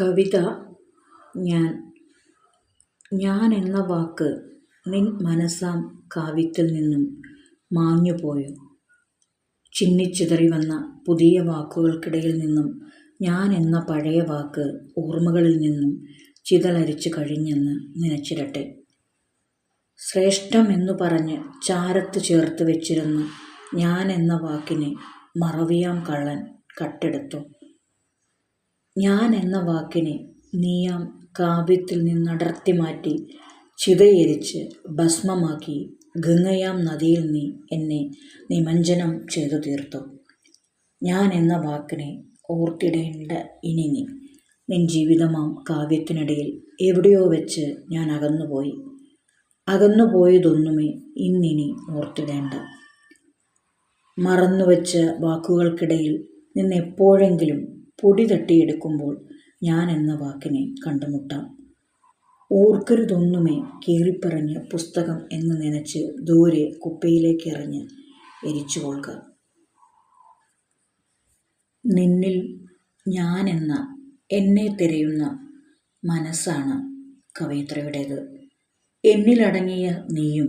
കവിത ഞാൻ ഞാൻ എന്ന വാക്ക് നിൻ മനസ്സാം കാവ്യത്തിൽ നിന്നും മാഞ്ഞുപോയോ ചിന്നിച്ചിതറി വന്ന പുതിയ വാക്കുകൾക്കിടയിൽ നിന്നും ഞാൻ എന്ന പഴയ വാക്ക് ഓർമ്മകളിൽ നിന്നും ചിതലരിച്ചു കഴിഞ്ഞെന്ന് നനച്ചിരട്ടെ. ശ്രേഷ്ഠം എന്നു പറഞ്ഞ് ചാരത്ത് ചേർത്ത് വെച്ചിരുന്ന ഞാൻ എന്ന വാക്കിനെ മറവിയാം കള്ളൻ കട്ടെടുത്തു. ഞാൻ എന്ന വാക്കിനെ നീയാം കാവ്യത്തിൽ നിന്നടർത്തി മാറ്റി ചിതയെരിച്ച് ഭസ്മമാക്കി ഗംഗയാം നദിയിൽ നീ എന്നെ നിമഞ്ജനം ചെയ്തു തീർത്തു. ഞാൻ എന്ന വാക്കിനെ ഓർത്തിടേണ്ട ഇനി നീ നിൻ ജീവിതമാം കാവ്യത്തിനിടയിൽ എവിടെയോ വെച്ച് ഞാൻ അകന്നുപോയി. അകന്നുപോയതൊന്നുമേ ഇന്നിനി ഓർത്തിടേണ്ട. മറന്നുവെച്ച വാക്കുകൾക്കിടയിൽ നിന്നെപ്പോഴെങ്കിലും പൊടി തട്ടിയെടുക്കുമ്പോൾ ഞാൻ എന്ന വാക്കിനെ കണ്ടുമുട്ടാം. ഓർക്കരുതൊന്നുമേ കീറിപ്പറഞ്ഞ് പുസ്തകം എന്ന് നനച്ച് ദൂരെ കുപ്പയിലേക്ക് എറിഞ്ഞ് എരിച്ചുകൊള്ളുക നിന്നിൽ ഞാനെന്ന എന്നെ തിരയുന്ന മനസ്സാണ് കവയിത്രിയുടേത്. എന്നിലടങ്ങിയ നീയും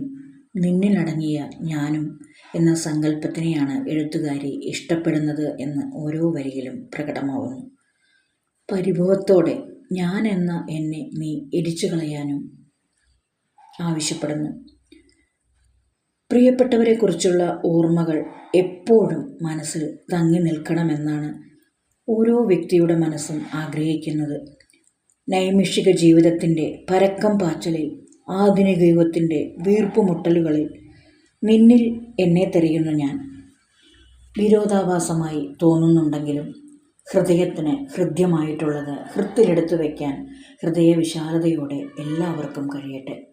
നിന്നിലടങ്ങിയ ഞാനും എന്ന സങ്കല്പത്തിനെയാണ് എഴുത്തുകാരി ഇഷ്ടപ്പെടുന്നത് എന്ന് ഓരോ വരിയിലും പ്രകടമാവുന്നു. പരിഭവത്തോടെ ഞാൻ എന്ന എന്നെ നീ ഇടിച്ചു കളയാനും ആവശ്യപ്പെടുന്നു. പ്രിയപ്പെട്ടവരെക്കുറിച്ചുള്ള ഓർമ്മകൾ എപ്പോഴും മനസ്സിൽ തങ്ങി നിൽക്കണമെന്നാണ് ഓരോ വ്യക്തിയുടെ മനസ്സും ആഗ്രഹിക്കുന്നത്. നൈമിഷിക ജീവിതത്തിന്റെ പരക്കം പാച്ചലിൽ ആധുനിക യുഗത്തിന്റെ വീർപ്പുമുട്ടലുകളിൽ നിന്നിൽ എന്നെ തെറിയുന്നു ഞാൻ. വിരോധാഭാസമായി തോന്നുന്നുണ്ടെങ്കിലും ഹൃദയത്തിന് ഹൃദ്യമായിട്ടുള്ളത് ഹൃത്തിലെടുത്തു വയ്ക്കാൻ ഹൃദയ വിശാലതയോടെ എല്ലാവർക്കും കഴിയട്ടെ.